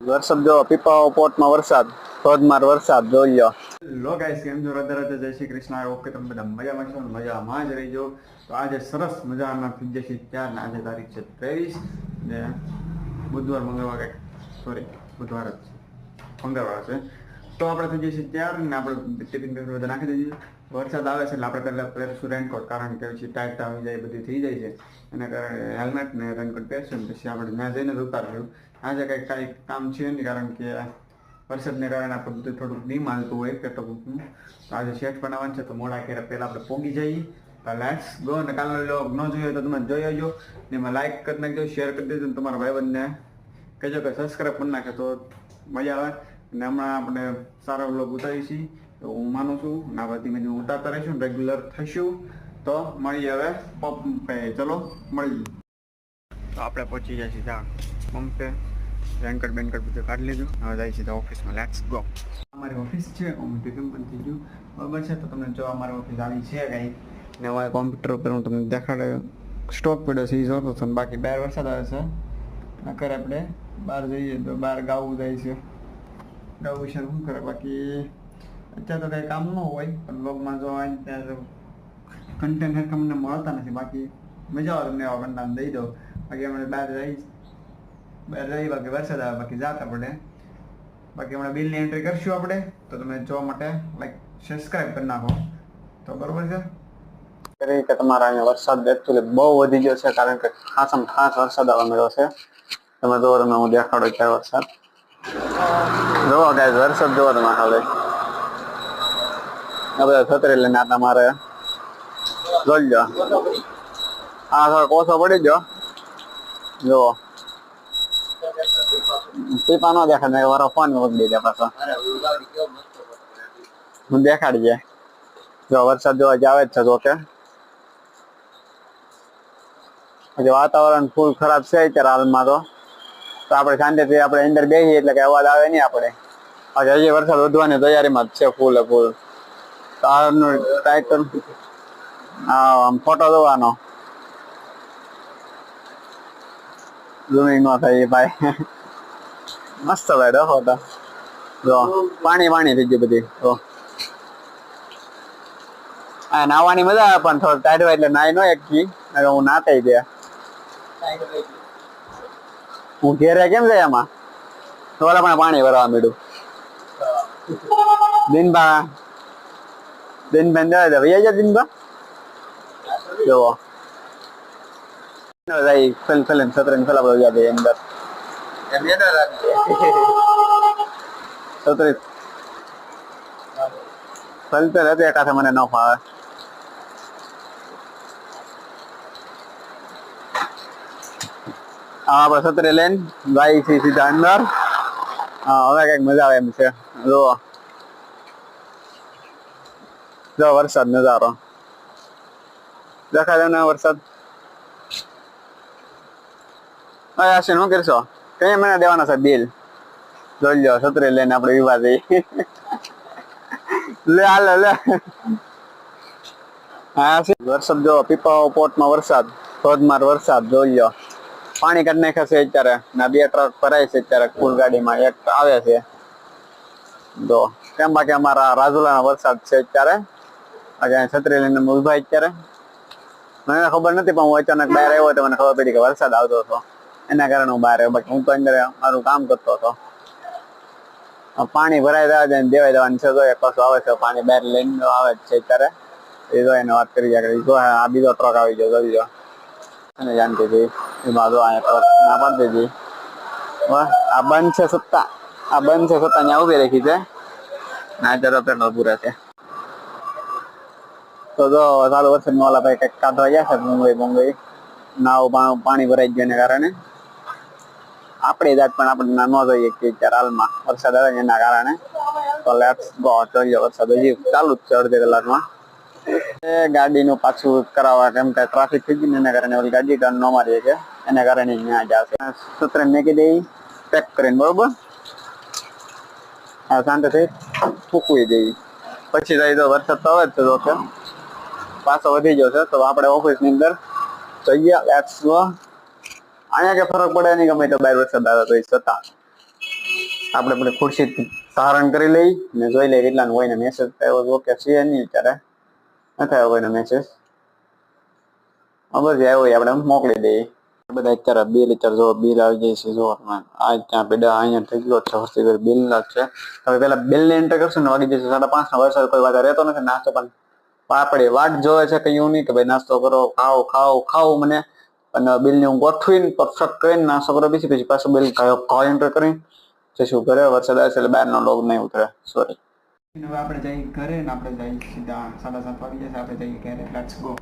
વરસાદ જો પીપાઓ, પોટમાં વરસાદ, ધોધમાર વરસાદ, જોઈ લો. લો ગાઈસ, કેમ છો? હૃદય હૃદય જય શ્રી કૃષ્ણ. ઓકે તમે બધા મજામાં છો મજામાં જ રહીજો. તો આજે સરસ મજાના ફિજે છે ત્યાર આજે તારીખ છે ત્રેવીસ ને બુધવાર, મંગળવાર કંઈક સોરી બુધવાર જ મંગળવાર છે. તો આપણે થઈ જશે ત્યાર ને આપણે ટિફિન પેપર બધા નાખી દઈએ વરસાદ આવે છે એટલે આપણે પહેલાં પહેરશું રેનકોટ કારણ કે પછી ટાઈટ આવી જાય, બધી થઈ જાય છે. એના કારણે હેલ્મેટ ને રેનકોટ પહેરશું પછી આપણે ત્યાં જઈને જ ઉતારશું. આજે કંઈક કાંઈ કામ છે નહીં, કારણ કે વરસાદને કારણે આપણે બધું થોડુંક નહીં હાલતું હોય કે તો આજે શેઠ બનાવવાનું છે, તો મોડા ક્યારે પહેલાં આપણે પોગી જઈએ. લેટ્સ ગો અને કાલનો લોગ ન જોયો તો તમે જોઈ આવજો. ને એમાં લાઈક કરી નાખજો શેર કરી દેજો ને તમારા ભાઈબંધને. કહેજો કે સબસ્ક્રાઈબ કરી નાખે તો મજા આવે. અને હમણાં આપણે સારા વ્લોગ ઉતારી છીએ તો હું માનું છું આ ધીમે ધીમે ઉતારતા રહીશું રેગ્યુલર થઈશું. તો મળીએ હવે. પંપે ચલો, મળીએ. તો આપણે પહોંચી જાય ત્યાં પંપે. રેનકોટ બેનકોટ બધું કાઢી લીધું. હવે જાય છે ઓફિસમાં. લેટ્સ ગો અમારી ઓફિસ છે. હું ટિફિન પણ થઈ ગયું. બરાબર છે? તો તમને જો અમારી ઓફિસ આવી છે કંઈ ને હવે કોમ્પ્યુટર ઉપર હું તમને દેખાડે. સ્ટોક પડ્યો છે એ જોતો હતો બાકી બહાર વરસાદ આવે છે. નકર આપણે બહાર જઈએ તો બહાર ગાવું જાય છે. ગાવું છે શું કરે? બાકી અત્યારે તો કંઈ કામ ન હોય, પણ લોગમાં જો ત્યાં કન્ટેન્ટ હેરકા મને મળતા નથી. બાકી મજા આવે તમને એવા કન્ટેન્ટ દઈ દો બાકી અમે બહાર રહી બહાર રહી, બાકી વરસાદ આવે, બાકી જાતા પડે. બાકી હમણાં બિલની એન્ટ્રી કરશું આપણે, તો તમે જોવા માટે લાઈક સબસ્ક્રાઈબ કરી નાખો. તો બરોબર છે? કે તમારા અહીંયા વરસાદ એકચ્યુઅલી બહુ વધી ગયો છે, કારણ કે ખાસમ ખાસ વરસાદ આવવા મળ્યો છે. તમે જોવો તમે હું દેખાડો ક્યાં વરસાદ. જોવો ગાય વરસાદ જોવો તમે હવે બધા છત્રી લઈને આ તમારે જોઈ લો હા થોડો કોસો પડી ગયો. જુઓ પીપા ન દેખાડ ને મારો ફોન મોકલી દીધો પાછો. હું દેખાડી જો, વરસાદ જોવા જ આવે જ છે જો કે હજી વાતાવરણ ફૂલ ખરાબ છે અત્યારે હાલમાં તો. તો આપણે શાંતિથી આપણે અંદર બેસીએ એટલે કે અવાજ આવે નહીં આપણે. હજી હજી વરસાદ વધવાની તૈયારીમાં જ છે ફૂલે ફૂલ આનું ટાઇટલ ફોટો જોવાનો. ઝૂમિંગ નો થઈ ભાઈ. મસ્ત ભાઈ ડો ફોટો જો, પાણી પાણી થઈ ગયું બધી. તો આ નાવાની મજા આવે પણ થોડું હોય એટલે નાઈ નો એક કી નકર હું નાતાઈ ગયા. હું ઘેરે કેમ જાય આમાં? તો પણ પાણી ભરવા માંડ્યું દિનબા દિનબેન દે દે ભૈયા જા દિનબા જોવો જાય ફેલ ફેલ સતરંગ ફેલા બધું યાદ અંદર સતરી ફેલ ફેલ હતી એકાથે મને ન ફાવે આ આપણે સતરે લઈને ગાય છે સીધા અંદર હા હવે કંઈક મજા આવે એમ છે જો જો વરસાદ નજારો દેખાય ને વરસાદ અરે આશીન શું કરશો કઈ મને દેવાના છે બિલ જોઈ લો છત્રી લઈને આપણે વિવાદ લે હાલ લે હા વરસાદ જો પીપાઓ પોટમાં વરસાદ ધોધમાર વરસાદ જોઈ લો પાણી કાઢી નાખ્યા છે અત્યારે ના બે ટ્રક ભરાય છે અત્યારે ફૂલ ગાડીમાં એક આવે છે તો કેમ બાકી અમારા રાજુલાના વરસાદ છે અત્યારે બાકી છત્રી લઈને ઊભા અત્યારે. મને ખબર નથી, પણ હું અચાનક બહાર આવ્યો તો મને ખબર પડી કે વરસાદ આવતો હતો. એના કારણે હું બહાર આવ્યો. બાકી હું તો અંદર મારું કામ કરતો હતો. પાણી ભરાઈ દેવા છે દેવાઈ દેવાનું છે તો એ કશું આવે છે. પાણી બહાર લઈને આવે છે અત્યારે. એ તો એને વાત કરી જાય જો આ બીજો ટ્રક આવી ગયો, જોઈ જો અને જાનકીથી એમાં જો અહીંયા ટ્રક ના પાડતી હતી આ બંધ છે સત્તા. આ બંધ છે સત્તા, ત્યાં ઊભી રાખી છે. ના જરા પેટ્રોલ પૂરા છે. તો જો ચાલુ વરસાદમાં ઓલા ભાઈ કંઈક કાઢવા ગયા છે મુંબઈ મુંબઈ નાવ પાણી ભરાઈ ગયું કારણે. આપણે જાત પણ આપણે ના જોઈએ કે અત્યારે હાલમાં વરસાદ આવે એના કારણે. તો લેટ્સ ગો જોઈએ વરસાદ. હજી ચાલુ જ છે અડધી કલાકમાં. ગાડીનું પાછું કરાવવા કેમ કે ટ્રાફિક થઈ ને એના કારણે ઓલી ગાડી ટર્ન ન મારીએ છે એના કારણે ત્યાં જશે સૂત્ર મેકી દઈ પેક કરીને, બરોબર? હા, શાંતિથી ફૂકવી દઈ પછી જાય તો વરસાદ તો આવે જ છે પાછો વધી ગયો છે, તો આપણે ઓફિસની અંદર જઈએ ગો અહીંયા કે ફરક પડે નહીં, ગમે તો બહાર વરસાદ આવે તો એ છતાં આપણે પણ ખુરશી ધારણ કરી લઈ ને જોઈ લઈએ કેટલાનો હોય ને મેસેજ આવ્યો કે છે નહીં અત્યારે. નથી આવ્યો કોઈનો મેસેજ બસ આવ્યો હોય આપણે મોકલી દઈએ. બધા અત્યારે બિલ અત્યારે જો બિલ આવી જાય છે, જો આ ત્યાં પેડા અહીંયા થઈ ગયો છે હોસ્તી બિલ જ છે. હવે પેલા બિલ ને એન્ટર કરશું ને વાગી જશે. સાડા પાંચ ના વરસાદ કોઈ વાત રહેતો નથી, નાસ્તો પણ. આપણે વાટ જોવે છે કે નહીં કે ભાઈ નાસ્તો કરો, ખાઓ ખાઓ ખાઓ મને. અને બિલ ને હું ગોઠવીને પરફેક્ટ કરીને નાસ્તો કરો પછી પછી પાછું બિલ કયો એન્ટર કરીને જશું ઘરે વરસાદ આવે છે એટલે બહારનો લોગ નહીં ઉતરે. સોરી હવે આપણે જઈએ ઘરે ને આપણે જઈએ સીધા સાડા સાત વાગી જશે, આપણે જઈએ ઘરે. Let's go